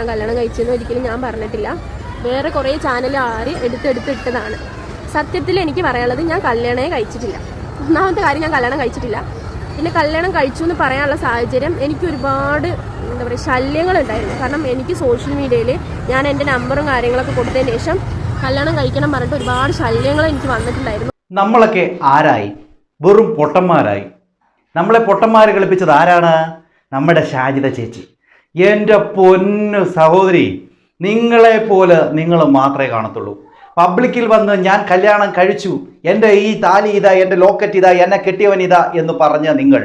ഞാൻ കല്യാണം കഴിച്ചെന്ന് ഒരിക്കലും ഞാൻ പറഞ്ഞിട്ടില്ല. വേറെ കുറേ ചാനൽ ആര് എടുത്തെടുത്തിട്ടതാണ് സത്യത്തിൽ എനിക്ക് പറയാനുള്ളത് ഞാൻ കല്യാണമേ കഴിച്ചിട്ടില്ല. ഒന്നാമത്തെ കാര്യം ഞാൻ കല്യാണം കഴിച്ചിട്ടില്ല. പിന്നെ കല്യാണം കഴിച്ചു എന്ന് പറയാനുള്ള സാഹചര്യം എനിക്ക് ഒരുപാട് എന്താ പറയുക ശല്യങ്ങളുണ്ടായിരുന്നു കാരണം എനിക്ക് സോഷ്യൽ മീഡിയയിൽ ഞാൻ എന്റെ നമ്പറും കാര്യങ്ങളൊക്കെ കൊടുത്തതിന് ശേഷം കല്യാണം കഴിക്കണം പറഞ്ഞിട്ട് ഒരുപാട് ശല്യങ്ങൾ എനിക്ക് വന്നിട്ടുണ്ടായിരുന്നു. നമ്മളൊക്കെ ആരായി? വെറും പൊട്ടന്മാരായി. നമ്മളെ പൊട്ടന്മാർ കളിപ്പിച്ചത് ആരാണ്? നമ്മുടെ ഷാജിത ചേച്ചി. എന്റെ പൊന്നു സഹോദരി നിങ്ങളെ പോലെ നിങ്ങൾ മാത്രമേ കാണത്തുള്ളൂ. പബ്ലിക്കിൽ വന്ന് ഞാൻ കല്യാണം കഴിച്ചു. എന്റെ ഈ താലി ഇതാ എന്റെ ലോക്കറ്റ് ഇതാ എന്നെ കെട്ടിയവൻ ഇതാ എന്ന് പറഞ്ഞ നിങ്ങൾ.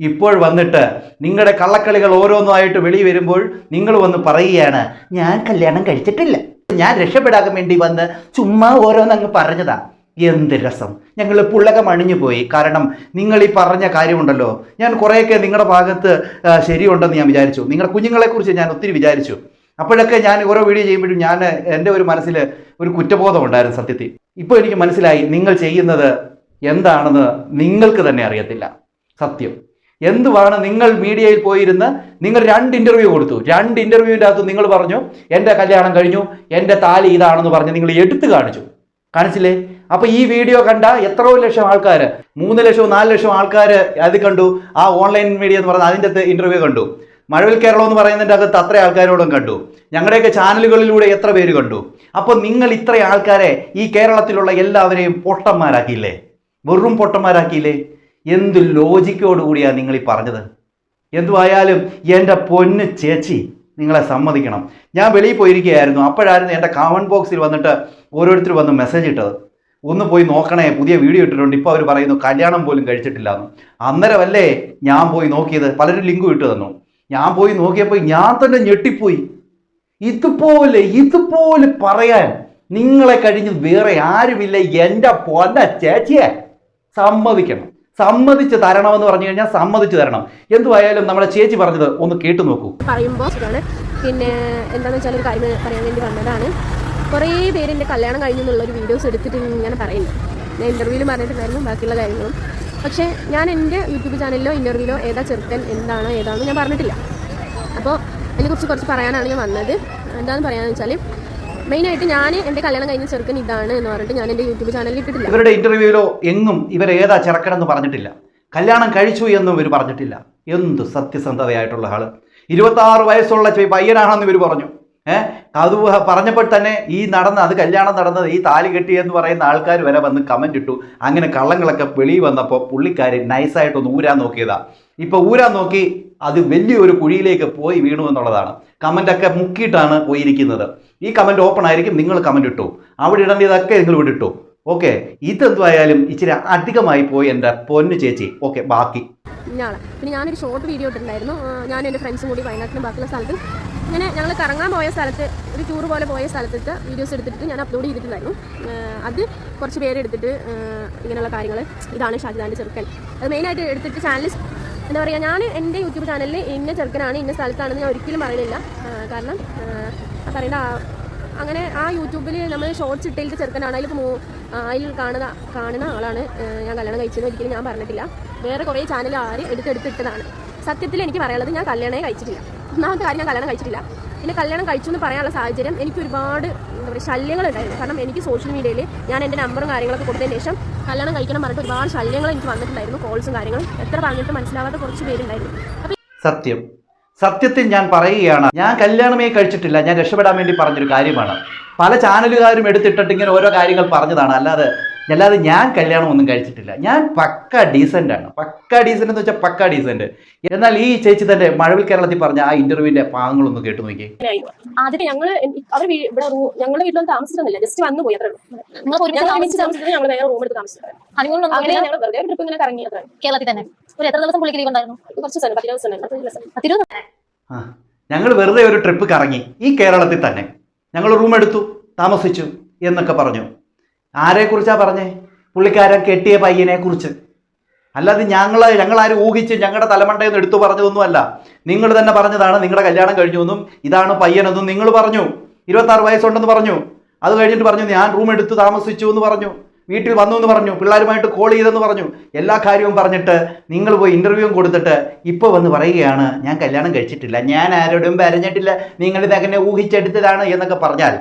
ഇപ്പോൾ വന്നിട്ട് നിങ്ങളുടെ കള്ളക്കളികൾ ഓരോന്നായിട്ട് വെളി വരുമ്പോൾ നിങ്ങൾ വന്ന് പറയുകയാണ് ഞാൻ കല്യാണം കഴിച്ചിട്ടില്ല. ഞാൻ രക്ഷപ്പെടാൻ വേണ്ടി വന്ന് ചുമ്മാ ഓരോന്നങ്ങ് പറഞ്ഞതാ. എന്ത് രസം. ഞങ്ങൾ പുള്ളകം അണിഞ്ഞു പോയി. കാരണം നിങ്ങൾ ഈ പറഞ്ഞ കാര്യമുണ്ടല്ലോ. ഞാൻ കുറേയൊക്കെ നിങ്ങളുടെ ഭാഗത്ത് ശരിയുണ്ടെന്ന് ഞാൻ വിചാരിച്ചു. നിങ്ങളുടെ കുഞ്ഞുങ്ങളെക്കുറിച്ച് ഞാൻ ഒത്തിരി വിചാരിച്ചു. അപ്പോഴൊക്കെ ഞാൻ ഓരോ വീഡിയോ ചെയ്യുമ്പോഴും ഞാൻ എന്റെ ഒരു മനസ്സിൽ ഒരു കുറ്റബോധം ഉണ്ടായിരുന്നു സത്യത്തിൽ. ഇപ്പോൾ എനിക്ക് മനസ്സിലായി നിങ്ങൾ ചെയ്യുന്നത് എന്താണെന്ന് നിങ്ങൾക്ക് തന്നെ അറിയത്തില്ല. സത്യം. എന്തുവാണ് നിങ്ങൾ മീഡിയയിൽ പോയിരുന്ന് നിങ്ങൾ രണ്ട് ഇന്റർവ്യൂ കൊടുത്തു. രണ്ട് ഇന്റർവ്യൂവിന്റെ അകത്ത് നിങ്ങൾ പറഞ്ഞു എന്റെ കല്യാണം കഴിഞ്ഞു എന്റെ താലി ഇതാണെന്ന് പറഞ്ഞ് നിങ്ങൾ എടുത്തു കാണിച്ചു. കാണിച്ചില്ലേ? അപ്പൊ ഈ വീഡിയോ കണ്ട എത്രയോ ലക്ഷം ആൾക്കാർ മൂന്ന് ലക്ഷവും നാല് ലക്ഷം ആൾക്കാർ അത് കണ്ടു. ആ ഓൺലൈൻ മീഡിയ എന്ന് പറഞ്ഞ അതിന്റെ ഇന്റർവ്യൂ കണ്ടു. മഴവിൽ കേരളം എന്ന് പറയുന്നതിന്റെ അകത്ത് അത്ര ആൾക്കാരോടും കണ്ടു. ഞങ്ങളുടെയൊക്കെ ചാനലുകളിലൂടെ എത്ര പേര് കണ്ടു. അപ്പോൾ നിങ്ങൾ ഇത്ര ആൾക്കാരെ ഈ കേരളത്തിലുള്ള എല്ലാവരെയും പൊട്ടന്മാരാക്കിയില്ലേ? വെറും പൊട്ടന്മാരാക്കിയില്ലേ? എന്ത് ലോജിക്കോടുകൂടിയാണ് നിങ്ങൾ ഈ പറഞ്ഞത്? എന്തുവായാലും എന്റെ പൊന്ന് ചേച്ചി നിങ്ങളെ സമ്മതിക്കണം. ഞാൻ വെളിയിൽ പോയിരിക്കുകയായിരുന്നു. അപ്പോഴായിരുന്നു എന്റെ കമന്റ് ബോക്സിൽ വന്നിട്ട് ഓരോരുത്തർ വന്ന് മെസ്സേജ് ഇട്ടത്. ഒന്ന് പോയി നോക്കണേ പുതിയ വീഡിയോ ഇട്ടിട്ടുണ്ട്. ഇപ്പോൾ അവർ പറയുന്നു കല്യാണം പോലും കഴിച്ചിട്ടില്ല എന്ന് അന്നേരമല്ലേ ഞാൻ പോയി നോക്കിയത്? പലരും ലിങ്ക് ഇട്ട് തന്നു. ഞാൻ പോയി നോക്കിയപ്പോൾ ഞാൻ തന്നെ ഞെട്ടിപ്പോയി. ഇതുപോലെ ഇതുപോലെ പറയാൻ നിങ്ങളെ കഴിഞ്ഞ് വേറെ ആരുമില്ല. എന്റെ പൊന്ന ചേച്ചിയെ സമ്മതിക്കണം. സമ്മതിച്ച് തരണം എന്ന് പറഞ്ഞു കഴിഞ്ഞാൽ സമ്മതിച്ച് തരണം. എന്തുവായാലും നമ്മുടെ ചേച്ചി പറഞ്ഞത് ഒന്ന് കേട്ടു നോക്കൂ. പറയുമ്പോൾ പിന്നെ എന്താണെന്ന് വെച്ചാൽ ഒരു കാര്യം പറയാൻ വേണ്ടി വന്നതാണ്. കുറേ പേര് എന്റെ കല്യാണം കഴിഞ്ഞു എന്നുള്ളൊരു വീഡിയോസ് എടുത്തിട്ട് ഇങ്ങനെ പറയുന്നു. ഞാൻ ഇന്റർവ്യൂവിൽ പറഞ്ഞിട്ടുണ്ടായിരുന്നു ബാക്കിയുള്ള കാര്യങ്ങളും. പക്ഷേ ഞാൻ എന്റെ യൂട്യൂബ് ചാനലിലോ ഇന്റർവ്യൂവിലോ ഏതാ ചെറുക്കൻ എന്താണോ ഏതാണെന്ന് ഞാൻ പറഞ്ഞിട്ടില്ല. അപ്പോൾ അതിനെക്കുറിച്ച് കുറച്ച് പറയാനാണ് ഞാൻ വന്നത്. എന്താണെന്ന് പറയാമെന്ന് വെച്ചാൽ മെയിനായിട്ട് ഞാൻ എന്റെ കല്യാണം കഴിഞ്ഞ ചെറുക്കൻ ഇതാണ് എന്ന് പറഞ്ഞിട്ട് ഞാൻ എന്റെ യൂട്യൂബ് ചാനലിൽ ഇട്ടിട്ടില്ല. ഇവരുടെ ഇന്റർവ്യൂവിലോ എങ്ങും ഇവർ ഏതാ ചെറുക്കനെന്ന് പറഞ്ഞിട്ടില്ല. കല്യാണം കഴിച്ചു എന്നും ഇവർ പറഞ്ഞിട്ടില്ല. എന്ത് സത്യസന്ധതയായിട്ടുള്ള ആൾ. ഇരുപത്തി ആറ് വയസ്സുള്ള പയ്യനാണെന്ന് ഇവർ പറഞ്ഞു. ഏഹ് അത് പറഞ്ഞപ്പോൾ തന്നെ ഈ നടന്ന അത് കല്യാണം നടന്നത് ഈ താലി കെട്ടി എന്ന് പറയുന്ന ആൾക്കാർ വരെ വന്ന് കമന്റ് ഇട്ടു. അങ്ങനെ കള്ളങ്ങളൊക്കെ വെളിയിൽ വന്നപ്പോൾ പുള്ളിക്കാരി നൈസായിട്ടൊന്ന് ഊരാൻ നോക്കിയതാ. ഇപ്പോൾ ഊരാൻ നോക്കി അത് വലിയൊരു കുഴിയിലേക്ക് പോയി വീണു എന്നുള്ളതാണ്. കമന്റ് ഒക്കെ മുക്കിയിട്ടാണ് പോയിരിക്കുന്നത്. ഈ കമന്റ് ഓപ്പൺ ആയിരിക്കും നിങ്ങൾ കമന്റ് ഇട്ടു. അവിടെ ഇടേണ്ടതൊക്കെ നിങ്ങൾ ഇവിടെ ഇട്ടു. ഓക്കെ ഇതെന്തായാലും ഇച്ചിരി അധികമായി പോയി എന്റെ പൊന്നു ചേച്ചി. ഓക്കെ ബാക്കി. പിന്നെ ഞാനൊരു ഷോർട്ട് വീഡിയോ ഇട്ടിട്ടുണ്ടായിരുന്നു. ഞാനും എന്റെ ഫ്രണ്ട്സും കൂടി വയനാട്ടിലും ബാക്കിയുള്ള സ്ഥലത്ത് ഇങ്ങനെ ഞങ്ങൾ കറങ്ങാൻ പോയ സ്ഥലത്ത് ഒരു ടൂർ പോലെ പോയ സ്ഥലത്തിട്ട് വീഡിയോസ് എടുത്തിട്ട് ഞാൻ അപ്ലോഡ് ചെയ്തിട്ടുണ്ടായിരുന്നു. അത് കുറച്ച് പേരെടുത്തിട്ട് ഇങ്ങനെയുള്ള കാര്യങ്ങൾ ഇതാണ് ഷാജിദാന്റെ ചെറുക്കൻ. അത് മെയിനായിട്ട് എടുത്തിട്ട് ചാനൽ എന്താ പറയുക ഞാൻ എന്റെ യൂട്യൂബ് ചാനലിൽ ഇന്ന ചെറുക്കനാണ് ഇന്ന സ്ഥലത്താണെന്ന് ഞാൻ ഒരിക്കലും പറയുന്നില്ല. കാരണം പറയേണ്ട അങ്ങനെ ആ യൂട്യൂബിൽ നമ്മൾ ഷോർട്സ് ഇട്ടിട്ട് ചെറുക്കനാണ്. അതിലിപ്പോൾ അതിൽ കാണുന്ന കാണുന്ന ആളാണ്. ഞാൻ കല്യാണം കഴിച്ചത് ഒരിക്കലും ഞാൻ പറഞ്ഞിട്ടില്ല. വേറെ കുറേ ചാനൽ ആര് എടുത്തെടുത്തിട്ടതാണ് സത്യത്തിൽ എനിക്ക് പറയാനുള്ളത് ഞാൻ കല്യാണമേ കഴിച്ചിട്ടില്ല. ഒന്നാമത്തെ കാര്യം ഞാൻ കല്യാണം കഴിച്ചിട്ടില്ല. പിന്നെ കല്യാണം കഴിച്ചു എന്ന് പറയാനുള്ള സാഹചര്യം എനിക്ക് ഒരുപാട് എന്താ പറയുക ശല്യങ്ങളുണ്ടായിരുന്നു. കാരണം എനിക്ക് സോഷ്യൽ മീഡിയയിൽ ഞാൻ എന്റെ നമ്പറും കാര്യങ്ങളൊക്കെ കൊടുത്തതിന് ശേഷം കല്യാണം കഴിക്കണം പറഞ്ഞിട്ട് ഒരുപാട് ശല്യങ്ങൾ എനിക്ക് വന്നിട്ടുണ്ടായിരുന്നു കോൾസും കാര്യങ്ങളും. എത്ര പറഞ്ഞിട്ട് മനസ്സിലാവാത്ത കുറച്ച് പേരുണ്ടായിരുന്നു. സത്യം. സത്യത്തിൽ ഞാൻ പറയുകയാണ് ഞാൻ കല്യാണമേ കഴിച്ചിട്ടില്ല ഞാൻ രക്ഷപ്പെടാൻ വേണ്ടി പറഞ്ഞൊരു കാര്യമാണ്. പല ചാനലുകാരും എടുത്തിട്ടിട്ട് ഇങ്ങനെ ഓരോ കാര്യങ്ങൾ പറഞ്ഞതാണ്. അല്ലാതെ അല്ലാതെ ഞാൻ കല്യാണം ഒന്നും കഴിച്ചിട്ടില്ല. ഞാൻ പക്ക ഡീസന്റ് ആണ്. പക്ക ഡീസന്റ് എന്ന് വെച്ചാൽ പക്ക ഡീസന്റ് എന്നാൽ ഈ ചേച്ചി തന്നെ മഴവിൽ കേരളത്തിൽ പറഞ്ഞ ആ ഇന്റർവ്യൂവിന്റെ പാങ്ങളൊന്ന് കേട്ടു നോക്കി. ആദ്യം ഞങ്ങൾ അവർ ഇവിടെ ഞങ്ങളുടെ വീട്ടിലൊന്നും താമസിച്ചിട്ടൊന്നുമില്ല. ജസ്റ്റ് വന്നു പോയി അത്രേ ഞങ്ങൾ ഞങ്ങൾ വേറെ റൂം എടുത്ത് അങ്ങനെ ഞങ്ങൾ വെറുതെ ട്രിപ്പ് ഇങ്ങനെ കറങ്ങി അത്ര കേരളത്തിൽ തന്നെ. ഒരു എത്ര ദിവസം പുള്ളിക്ക് ലീവ് ഉണ്ടായിരുന്നു? കുറച്ച് ദിവസം. പത്ത് ദിവസം. ഞങ്ങൾ വെറുതെ ഒരു ട്രിപ്പ് കറങ്ങി ഈ കേരളത്തിൽ തന്നെ. ഞങ്ങൾ റൂം എടുത്തു താമസിച്ചു എന്നൊക്കെ പറഞ്ഞു. ആരെക്കുറിച്ചാണ് പറഞ്ഞേ? പുള്ളിക്കാരൻ കെട്ടിയ പയ്യനെ കുറിച്ച് അല്ലാതെ ഞങ്ങൾ ഞങ്ങളാരും ഊഹിച്ച് ഞങ്ങളുടെ തലമണ്ടയിൽ നിന്ന് എടുത്തു പറഞ്ഞതൊന്നുമല്ല. നിങ്ങൾ തന്നെ പറഞ്ഞതാണ് നിങ്ങളുടെ കല്യാണം കഴിഞ്ഞു എന്നും ഇതാണ് പയ്യനെന്നും നിങ്ങൾ പറഞ്ഞു. ഇരുപത്താറ് വയസ്സുണ്ടെന്ന് പറഞ്ഞു. അത് കഴിഞ്ഞിട്ട് പറഞ്ഞു ഞാൻ റൂം എടുത്ത് താമസിച്ചു എന്ന് പറഞ്ഞു. വീട്ടിൽ വന്നു എന്ന് പറഞ്ഞു. പിള്ളേരുമായിട്ട് കോൾ ചെയ്തെന്ന് പറഞ്ഞു. എല്ലാ കാര്യവും പറഞ്ഞിട്ട് നിങ്ങൾ പോയി ഇന്റർവ്യൂവും കൊടുത്തിട്ട് ഇപ്പോൾ വന്ന് പറയുകയാണ് ഞാൻ കല്യാണം കഴിച്ചിട്ടില്ല. ഞാൻ ആരോടും പറഞ്ഞിട്ടില്ല. നിങ്ങൾ ഇതങ്ങനെ ഊഹിച്ചെടുത്തതാണ് എന്നൊക്കെ പറഞ്ഞാൽ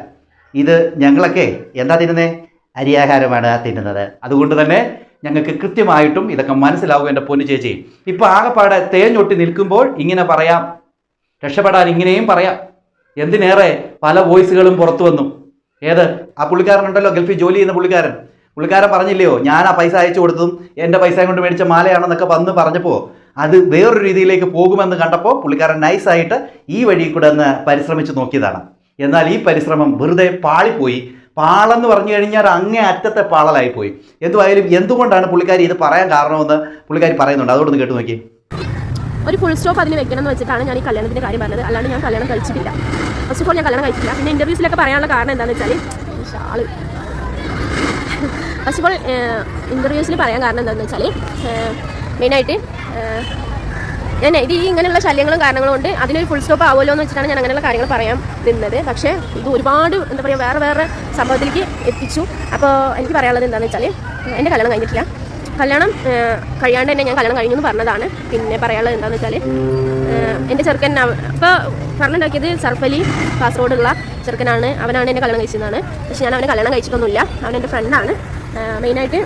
ഇത് ഞങ്ങളൊക്കെ എന്താ തിന്നുന്നേ അരിയാഹാരമാണ് തിന്നുന്നത്. അതുകൊണ്ട് തന്നെ ഞങ്ങൾക്ക് കൃത്യമായിട്ടും ഇതൊക്കെ മനസ്സിലാവും എന്റെ പൊന്നു ചേച്ചി. ഇപ്പോൾ ആകെപ്പാടെ തേഞ്ഞൊട്ടി നിൽക്കുമ്പോൾ ഇങ്ങനെ പറയാം. രക്ഷപ്പെടാൻ ഇങ്ങനെയും പറയാം. എന്തിനേറെ പല വോയിസുകളും പുറത്തു വന്നു. ഏത്? ആ പുള്ളിക്കാരനുണ്ടല്ലോ ഗൾഫിൽ ജോലി ചെയ്യുന്ന പുള്ളിക്കാരൻ. പുള്ളിക്കാരൻ പറഞ്ഞില്ലയോ ഞാൻ ആ പൈസ അയച്ചു കൊടുത്തതും എന്റെ പൈസ കൊണ്ട് മേടിച്ച മാലയാണെന്നൊക്കെ വന്ന് പറഞ്ഞപ്പോൾ അത് വേറൊരു രീതിയിലേക്ക് പോകുമെന്ന് കണ്ടപ്പോൾ പുള്ളിക്കാരൻ നൈസായിട്ട് ഈ വഴി കൂടെ ഒന്ന് പരിശ്രമിച്ച് നോക്കിയതാണ്. എന്നാൽ ഈ പരിശ്രമം വെറുതെ പാളിപ്പോയി. പാളെന്ന് പറഞ്ഞു കഴിഞ്ഞാൽ അങ്ങേ അറ്റത്തെ പാളലായി പോയി എന്തുവായാലും എന്തുകൊണ്ടാണ് പുള്ളിക്കാരി ഇത് പറയാൻ കാരണമെന്ന് പുള്ളിക്കാരി പറയുന്നുണ്ട്? അതുകൊണ്ടൊന്ന് കേട്ടു നോക്കി. ഒരു ഫുൾ സ്റ്റോപ്പ് അതിന് വെക്കണം എന്ന് വെച്ചിട്ടാണ് ഞാൻ ഈ കല്യാണത്തിന്റെ കാര്യം പറഞ്ഞത്. അല്ലാണ്ട് ഞാൻ കല്യാണം കഴിച്ചിട്ടില്ല. ഫസ്റ്റ് ഓഫ് ഓൾ ഞാൻ കല്യാണം കഴിച്ചില്ല പിന്നെ ഇന്റർവ്യൂസിലൊക്കെ പറയാനുള്ള കാരണം എന്താണെന്ന് വെച്ചാൽ ഫസ്റ്റ് ഓഫ് ഓൾ ഇന്റർവ്യൂസിൽ പറയാൻ കാരണം എന്താണെന്ന് വെച്ചാൽ മെയിനായിട്ട് ഞാൻ ഇത് ഈ ഇങ്ങനെയുള്ള ശല്യങ്ങളും കാരണങ്ങളും കൊണ്ട് അതിനൊരു ഫുൾ സ്റ്റോപ്പ് ആവുമല്ലോ എന്ന് വെച്ചിട്ടാണ് ഞാൻ അങ്ങനെയുള്ള കാര്യങ്ങൾ പറയാൻ നിന്നത്. പക്ഷേ ഇത് ഒരുപാട് എന്താ പറയുക വേറെ വേറെ സംഭവത്തിലേക്ക് എത്തിച്ചു. അപ്പോൾ എനിക്ക് പറയാനുള്ളത് എന്താണെന്ന് വെച്ചാൽ എന്റെ കല്യാണം കഴിഞ്ഞിട്ടില്ല. കല്യാണം കഴിയാണ്ട് തന്നെ ഞാൻ കല്യാണം കഴിഞ്ഞു എന്ന് പറഞ്ഞതാണ്. പിന്നെ പറയാനുള്ളത് എന്താണെന്ന് വെച്ചാൽ എന്റെ ചെറുക്കൻ ഇപ്പോൾ പറഞ്ഞുണ്ടാക്കിയത് സർഫലി കാസർഗോഡുള്ള ചെറുക്കനാണ്. അവനാണ് എന്നെ കല്യാണം കഴിച്ചതാണ് പക്ഷേ ഞാൻ അവനെ കല്യാണം കഴിച്ചിട്ടൊന്നുമില്ല. അവൻ എന്റെ ഫ്രണ്ടാണ് മെയിനായിട്ട്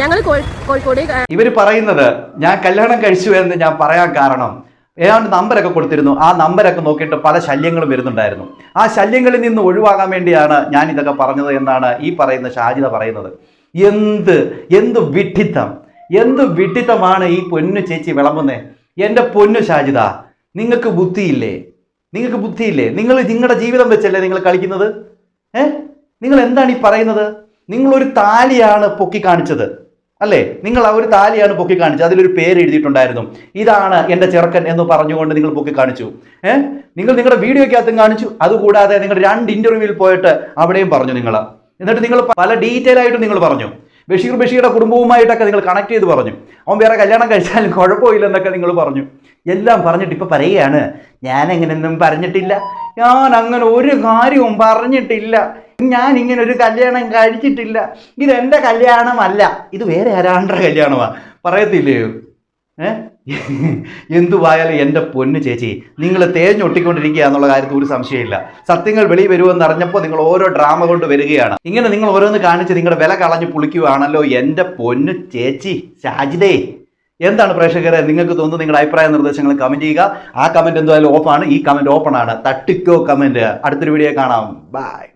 ഞങ്ങൾ കോഴിക്കോട് ഏഹ്, ഇവർ പറയുന്നത് ഞാൻ കല്യാണം കഴിച്ചു എന്ന് ഞാൻ പറയാൻ കാരണം ഏതാണ്ട് നമ്പരൊക്കെ കൊടുത്തിരുന്നു. ആ നമ്പരൊക്കെ നോക്കിയിട്ട് പല ശല്യങ്ങളും വരുന്നുണ്ടായിരുന്നു. ആ ശല്യങ്ങളിൽ നിന്ന് ഒഴിവാകാൻ വേണ്ടിയാണ് ഞാൻ ഇതൊക്കെ പറഞ്ഞത് എന്നാണ് ഈ പറയുന്ന ഷാജിത പറയുന്നത്. എന്ത് എന്ത് വിഡ്ഢിത്തം എന്ത് വിഡ്ഢിത്തമാണ് ഈ പൊന്നു ചേച്ചി വിളമ്പുന്നത് എന്റെ പൊന്നു ഷാജിത നിങ്ങൾക്ക് ബുദ്ധിയില്ലേ? നിങ്ങൾക്ക് ബുദ്ധിയില്ലേ? നിങ്ങൾ നിങ്ങളുടെ ജീവിതം വെച്ചല്ലേ നിങ്ങൾ കളിക്കുന്നത്? ഏ? നിങ്ങൾ എന്താണ് ഈ പറയുന്നത്? നിങ്ങളൊരു താലിയാണ് പൊക്കി കാണിച്ചത്. അല്ലേ? നിങ്ങൾ ആ ഒരു താലിയാണ് പൊക്കി കാണിച്ചത്. അതിലൊരു പേര് എഴുതിയിട്ടുണ്ടായിരുന്നു. ഇതാണ് എന്റെ ചെറുക്കൻ എന്ന് പറഞ്ഞുകൊണ്ട് നിങ്ങൾ പൊക്കി കാണിച്ചു. ഏഹ് നിങ്ങൾ നിങ്ങളുടെ വീഡിയോയ്ക്കകത്തും കാണിച്ചു. അതുകൂടാതെ നിങ്ങൾ രണ്ട് ഇന്റർവ്യൂവിൽ പോയിട്ട് അവിടെയും പറഞ്ഞു നിങ്ങൾ എന്നിട്ട് നിങ്ങൾ പല ഡീറ്റെയിൽ ആയിട്ട് നിങ്ങൾ പറഞ്ഞു. ബഷീർ ബഷീറുടെ കുടുംബവുമായിട്ടൊക്കെ നിങ്ങൾ കണക്ട് ചെയ്ത് പറഞ്ഞു. അവൻ വേറെ കല്യാണം കഴിച്ചാലും കുഴപ്പമില്ലെന്നൊക്കെ നിങ്ങൾ പറഞ്ഞു. എല്ലാം പറഞ്ഞിട്ട് ഇപ്പൊ പറയുകയാണ്. ഞാൻ എങ്ങനെയൊന്നും പറഞ്ഞിട്ടില്ല. ഞാൻ അങ്ങനെ ഒരു കാര്യവും പറഞ്ഞിട്ടില്ല. ഞാൻ ഇങ്ങനെ ഒരു കല്യാണം കഴിച്ചിട്ടില്ല. ഇത് എന്റെ കല്യാണമല്ല. ഇത് വേറെ ആരാണ്ട കല്യാണമാ? പറയത്തില്ലയോ ഏ? എന്തുവായാലും എന്റെ പൊന്നു ചേച്ചി നിങ്ങൾ തേഞ്ഞൊട്ടിക്കൊണ്ടിരിക്കുക എന്നുള്ള കാര്യത്തിൽ ഒരു സംശയമില്ല. സത്യങ്ങൾ വെളി വരുമെന്ന് അറിഞ്ഞപ്പോൾ നിങ്ങൾ ഓരോ ഡ്രാമ കൊണ്ട് വരികയാണ്. ഇങ്ങനെ നിങ്ങൾ ഓരോന്ന് കാണിച്ച് നിങ്ങളുടെ വില കളഞ്ഞു പുളിക്കുകയാണല്ലോ എന്റെ പൊന്നു ചേച്ചി ഷാജിദേ എന്താണ് പ്രേക്ഷകരെ നിങ്ങൾക്ക് തോന്നുന്നു നിങ്ങളുടെ അഭിപ്രായ നിർദ്ദേശങ്ങൾ കമന്റ് ചെയ്യുക. ആ കമന്റ് എന്തായാലും ഓഫാണ് ഈ കമന്റ് ഓപ്പൺ ആണ്. തട്ടിക്കോ കമന്റ് അടുത്തൊരു വീഡിയോ കാണാം. ബൈ